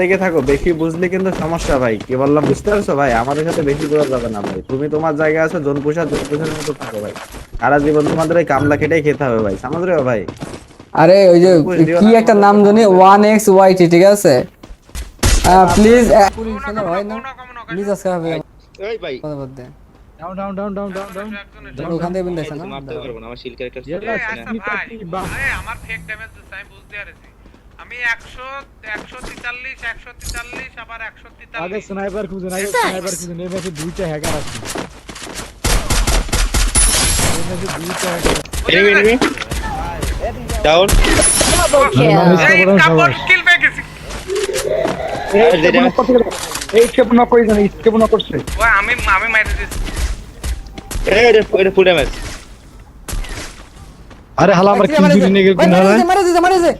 দেখে থাকো বেশি বুঝলে কিন্তু সমস্যা ভাই। কি বললাম বুঝতে পারছ ভাই? আমাদের সাথে বেশি দূর যাবে না ভাই। তুমি তোমার জায়গায় আছো জন পোষা জন পোষার মতো থাকো ভাই। সারা জীবন তোমাদের ওই কামলা খেটেই খেতে হবে ভাই। সমুদ্রে ভাই। আরে ওই যে কি একটা নাম জানি? ওয়ান এক্স ওয়াইটি ঠিক আছে? প্লিজ হয় না। প্লিজ আজকে হবে। এই ভাই। কথা বলতে down down down down down down ওখান থেকে বিন্দাইছে না? মারতে পারব না আমার শিল ক্যারেক্টার আচ্ছা আরে আমার ফেক ড্যামেজ দিচ্ছে আমি বুঝতে পারছি। আমি 100 143 143 আবার আগে 143 স্নাইপার খুঁজুন আগে স্নাইপার খুঁজুন এই ম্যাচে দুইটা হ্যাকার আছে। এই ম্যাচে দুইটা হ্যাকার এনিমি এনিমি ডাউন কাপড় কিল পেয়ে গেছি। এই স্কেপ নক করে জানি স্কেপ নক করছে। ওই আমি আমি মাইরে দিছি এই এটা এটা ফুল ড্যামেজ আরে হালা আমার কিল গেল না মারিছে মারিছে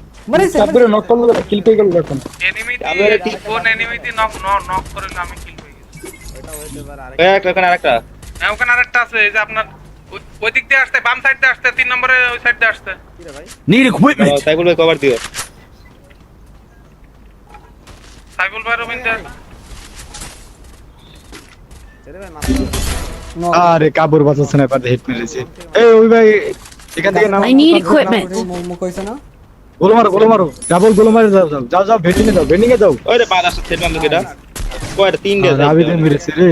তারপরে নক করল কিল পেয়ে গেল এখন এনিমি কোন এনিমি দি নক নক করে আমি কিল পেয়ে গেছি। একটা এখানে আরেকটা। হ্যাঁ ওখানে আরেকটা আছে এই যে আপনার ওই- দিক দিয়ে আসতে বাম সাইড দিয়ে আসতে তিন নম্বরে ওই সাইড দিয়ে আসতে। সাইকেল ভাই কভার দিও সাইকেল ভাই রবিন আরে কাবুর স্নাইপার হিট মেরেছে। এই ওই ভাই এখান থেকে. মুখ হইছে না? গোল মারো গোলো মারো ডাবল গোলো মারে যাও যাও যাও যাও ভেটিং এ যাও ভেটিং এ যাও। ওরে বাদ আসছে সেট মারলো এটা। কয়টা তিন দিয়ে রাবিতে মেরেছে রে।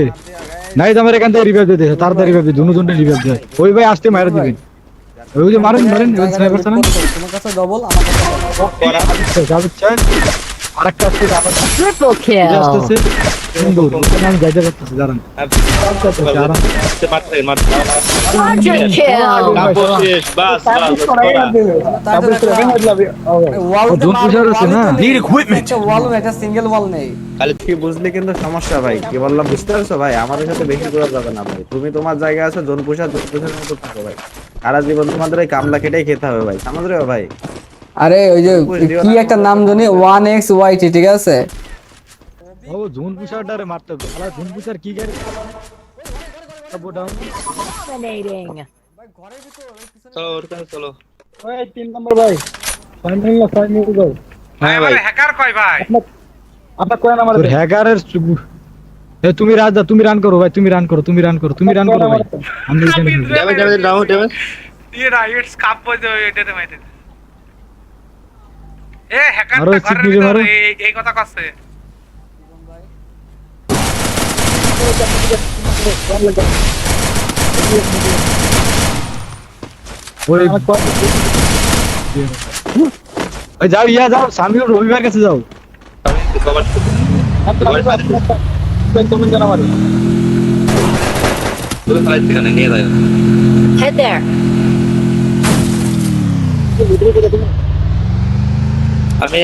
নাই তো আমার এখান থেকে রিভাইভ দিতে তাড়াতাড়ি রিভাইভ দিই দুনো জনটা রিভাইভ দেয় ওই ভাই আসতে মারা দিবেন ওই যে মারেন মারেন ওই স্নাইপার চালান। তোমার কাছে ডবল আমার কাছে আরেকটা আবার সুন্দর আমি যাইতে দাঁড়ান। কি বুঝলে কিন্তু সমস্যা ভাই। কি বললাম বুঝতে পারছ ভাই? আমাদের সাথে বেশি দূর যাবে না ভাই। তুমি তোমার জায়গায় আছো জন পোষা জন পোষার মতো থাকো ভাই। সারা জীবন তোমাদের ওই কামলা খেটেই খেতে হবে ভাই। সমুদ্রে ভাই। আরে ওই যে কি একটা নাম জানি? ওয়ান এক্স ওয়াইটি ঠিক আছে? ও জোন পুষারটারে মারতে হবে। শালা জোন পুষার কি গাড়ি? Support down Dominating. চলো ওখানে চলো। ওই তিন নম্বর ভাই। মিনিট না মিনিট যাও হ্যাঁ ভাই। হ্যাকার কয় ভাই? আপনার কোয়েন আমার তোর হ্যাকারের এ তুমি রাজদা তুমি রান করো ভাই তুমি রান করো তুমি রান করো তুমি রান করো ভাই। আমি এখানে। ড্যামেজ ড্যামেজ ডাউন ড্যামেজ ইয়ে রাইটস কাপ বজে এটাতে মাইতে। এ হ্যাকার মারো, ঘরের চিপ নিয়ে মারো। ভিতরে এই কথা কচ্ছে যাও ইয়া যাও স্বামী রবিবার কাছে যাও কভার জানা তুমি নিয়ে যাও Head there. আমি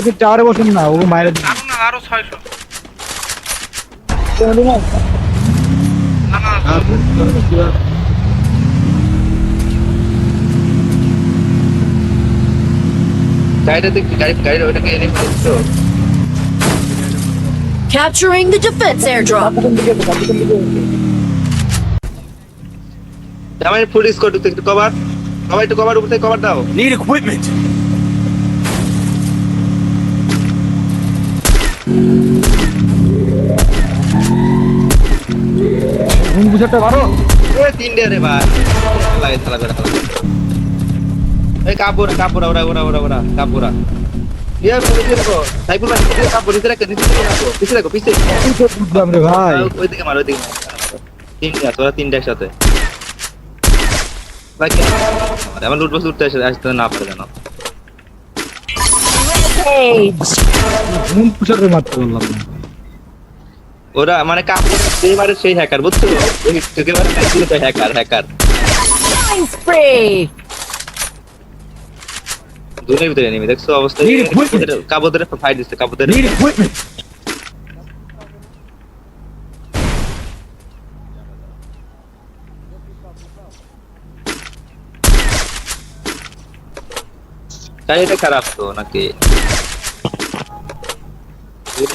আপনি টাওয়ারে বসুন না ও মায়ের আরও ছয়শো। Capturing the defense airdrop. আমার ফুল স্কোর একটু কভার কভার একটু কভার উপর থেকে কভার দাও। নিড ইকুইপমেন্ট ঘুম বুঝাতে পারো এ তিনটে রে ভাই। লাগে থালা করে থালা এই কাপড় কাপড় ওরা ওরা ওরা ওরা ইয়া বলে দিয়ে রাখো। নিচে রাখো নিচে রাখো পিছে রাখো পিছে। বুঝলাম রে ভাই। ওইদিকে মার ওইদিকে মার। তিনটে আছে ওরা তিনটে একসাথে। ভাই? আমার লুট বস লুটতে আসে আসতে না পারে জানো ঘুম পুষাতে মারতে বললাম ওরা মানে কাপড় সেই মারে সেই হ্যাকার বুঝছ? ওই মারে তো হ্যাকার হ্যাকার দুনের ভিতরে নেমে দেখছ অবস্থা? কাপড়ের ফাইট দিচ্ছে কাপড়ের এটা খারাপ তো নাকি?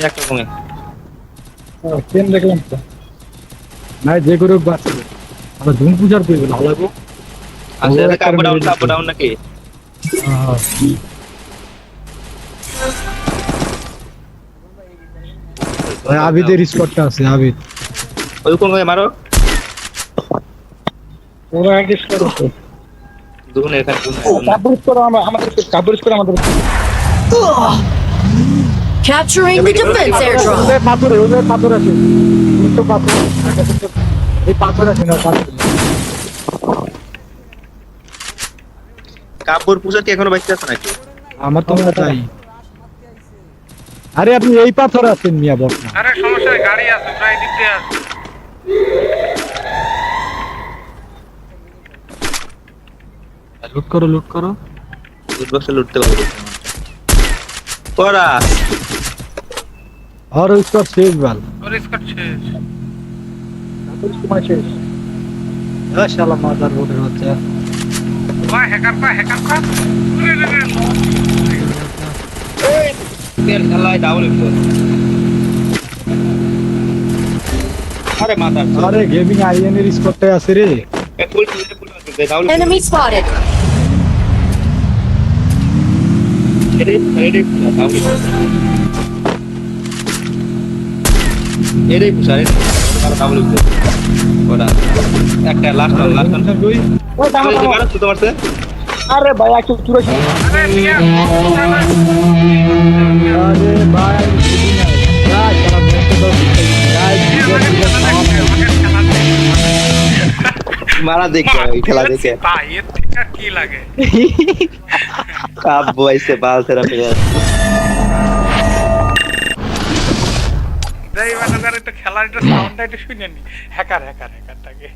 একটা কমে ট্রেন দেখলাম তো। না যে করে হোক আমরা ধুম পুষার করবে ভালো লাগবো। আসলে কাপড় ডাউন কাপড় ডাউন নাকি? ভাই আবিদের স্পটটা আছে আবিদ। ওই কোন মারো। ওরা দুগুণ এখানে কাপড় স্কোর আমাদের কাপড় স্কোর আমাদের Capturing the defense airdrop. ওদের পাথরে ওদের পাথর আছে। দুটো পাথর এই পাথর আছে না পাথর কাপড় পূজা কি এখনও বাইতে আছে নাকি? আমার তো মনে চাই আরে আপনি এই পাথর আছেন মিয়া বর্তমান আরে সমস্যা গাড়ি আছে প্রায় দিক দিয়ে আছে। লুট করো লুট করো। লুট বক্সে লুটতে পারবে ওরা আর স্পট শেষ বাল। ওর স্কট শেষ। স্কোর শেষ। শালা মাদার বোর্ডের বাচ্চা। ভাই হ্যাকার পা হ্যাকার পা উরে। তেল খেলায় ডাউন একটু আরে মাথা আরে গেমিং আইএনের স্পটটাই আছে রে। এ ফুল ফুল আছে ডাউন Enemy spotted. এরে পুষারে ডাউন একটা লাস্ট লাস্ট আরে ভাই একটু চুরাশি আরে ভাই মেরে দেখে খেলা দেখে কি লাগে? কাপ বইছে বাল ফিরে যাই মানে একটু খেলার একটু সাউন্ডটা একটু শুনে নি। Hacker hacker, হ্যাকারটাকে।